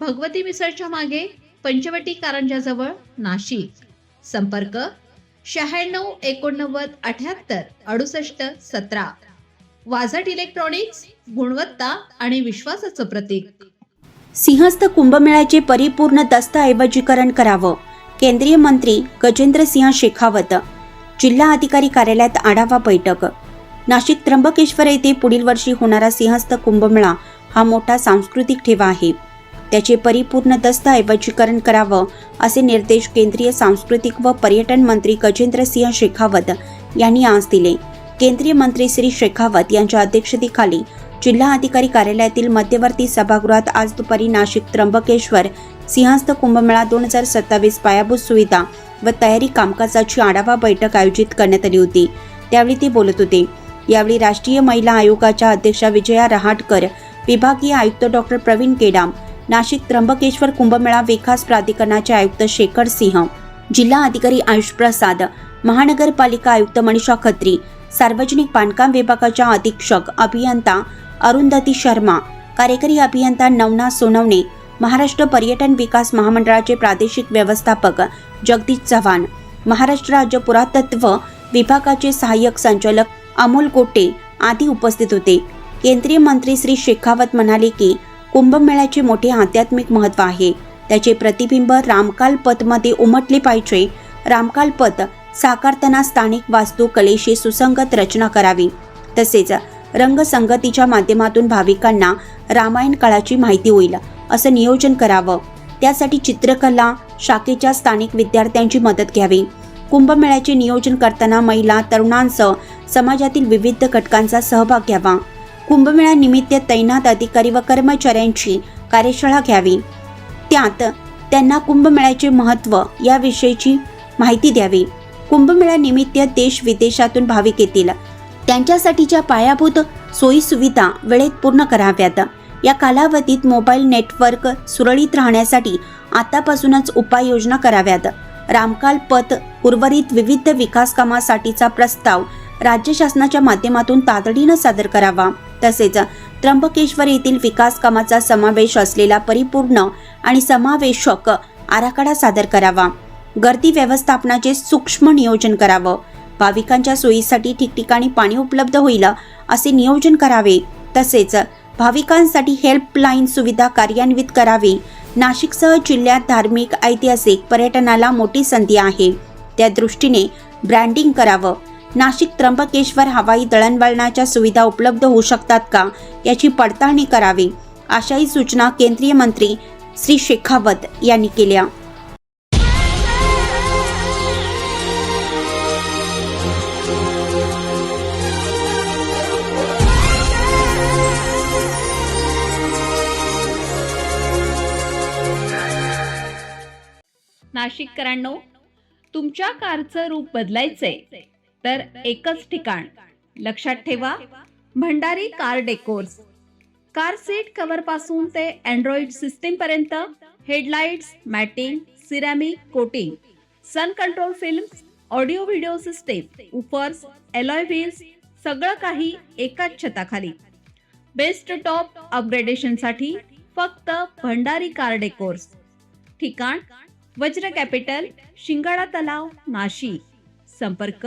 भगवती मिसळच्या मागे पंचवटी कारंजाजवळ नाशिक. संपर्क शहाण्णव एकोणनव्वद अठ्याहत्तर अडुसष्ट सतरा. वाझट इलेक्ट्रॉनिक्स गुणवत्ता आणि विश्वासाचं प्रतीक. सिंहस्थ कुंभमेळ्याचे परिपूर्ण दस्तऐवजीकरण करावं. केंद्रीय मंत्री गजेंद्र सिंह शेखावत. जिल्हा अधिकारी कार्यालयात आढावा बैठक. नाशिक त्र्यंबकेश्वर येथे पुढील वर्षी होणारा सिंहस्थ कुंभमेळा हा मोठा सांस्कृतिक ठेवा आहे. त्याचे परिपूर्ण दस्तऐवजीकरण करावं असे निर्देश केंद्रीय सांस्कृतिक व पर्यटन मंत्री गजेंद्र सिंह शेखावत यांनी आज दिले. केंद्रीय मंत्री श्री शेखावत यांच्या अध्यक्षतेखाली जिल्हा अधिकारी कार्यालयातील मध्यवर्ती सभागृहात आज दुपारी नाशिक त्र्यंबकेश्वर सिंहस्थ कुंभमेळा दोन हजार सत्तावीस पायाभूत सुविधा व तयारी कामकाजाची आढावा बैठक आयोजित करण्यात आली होती. त्यावेळी ते बोलत होते. यावेळी राष्ट्रीय महिला आयोगाच्या अध्यक्षा विजया रहाटकर विभागीय आयुक्त डॉक्टर प्रवीण केडाम नाशिक त्र्यंबकेश्वर कुंभमेळा विकास प्राधिकरणाचे आयुक्त शेखर सिंह जिल्हा अधिकारी आयुष प्रसाद महानगरपालिका आयुक्त मनीषा खत्री सार्वजनिक बांधकाम विभागाच्या अधीक्षक अभियंता अरुंधती शर्मा कार्यकारी अभियंता नवना सोनवणे महाराष्ट्र पर्यटन विकास महामंडळाचे प्रादेशिक व्यवस्थापक जगदीश चव्हाण महाराष्ट्र राज्य पुरातत्व विभागाचे सहाय्यक संचालक अमोल गोटे आदी उपस्थित होते. केंद्रीय मंत्री श्री शेखावत म्हणाले की कुंभमेळ्याचे मोठे आध्यात्मिक महत्त्व आहे. त्याचे प्रतिबिंब रामकाल पथमध्ये उमटले पाहिजे. रामकाल पथ साकारताना स्थानिक वास्तुकलेशी सुसंगत रचना करावी. तसेच रंगसंगतीच्या माध्यमातून भाविकांना रामायण काळाची माहिती होईल असं नियोजन करावं. त्यासाठी चित्रकला शाखेच्या स्थानिक विद्यार्थ्यांची मदत घ्यावी. कुंभमेळ्याचे नियोजन करताना महिला तरुणांसह समाजातील विविध घटकांचा सहभाग घ्यावा. कुंभमेळानिमित्त तैनात अधिकारी व कर्मचाऱ्यांची कार्यशाळा घ्यावी. त्यात त्यांना कुंभमेळ्याचे महत्त्व याविषयीची माहिती द्यावी. कुंभमेळा निमित्त देश विदेशातून भाविक येतील. त्यांच्यासाठीच्या पायाभूत सोयीसुविधा वेळेत पूर्ण कराव्यात. या कालावधीत मोबाईल नेटवर्क सुरळीत राहण्यासाठी आतापासूनच उपाययोजना कराव्यात. रामकाल पथ उर्वरित विविध विकास कामासाठीचा प्रस्ताव राज्य शासनाच्या माध्यमातून तातडीनं सादर करावा. तसेच त्र्यंबकेश्वर येथील विकास कामाचा समावेश असलेला परिपूर्ण आणि समावेशक आराखडा सादर करावा. गर्दी व्यवस्थापनाचे सूक्ष्म नियोजन करावं. भाविकांच्या सोयीसाठी ठिकठिकाणी पाणी उपलब्ध होईल असे नियोजन करावे. तसेच भाविकांसाठी हेल्पलाईन सुविधा कार्यान्वित करावी. नाशिकसह जिल्ह्यात धार्मिक ऐतिहासिक पर्यटनाला मोठी संधी आहे. त्या दृष्टीने ब्रँडिंग करावं. नाशिक त्र्यंबकेश्वर हवाई दळणवळणाच्या सुविधा उपलब्ध होऊ शकतात का याची पडताळणी करावी अशाही सूचना केंद्रीय मंत्री श्री शेखावत यांनी केल्या. नाशिककरांनो तुमच्या कारचं रूप बदलायचंय. तर एकच ठिकाण. लक्षात ठेवा Bhandari car decors. Car seat कव्हरपासून ते अँड्रॉइड सिस्टीम पर्यंत headlights matting ceramic coating sun control films audio video system woofers alloy wheels सगळं काही एकाच छताखाली. बेस्ट टॉप अपग्रेडेशनसाठी फक्त भंडारी कार डेकोर्स. ठिकाण वज्र कॅपिटल शिंगाडा तलाव नाशिक. संपर्क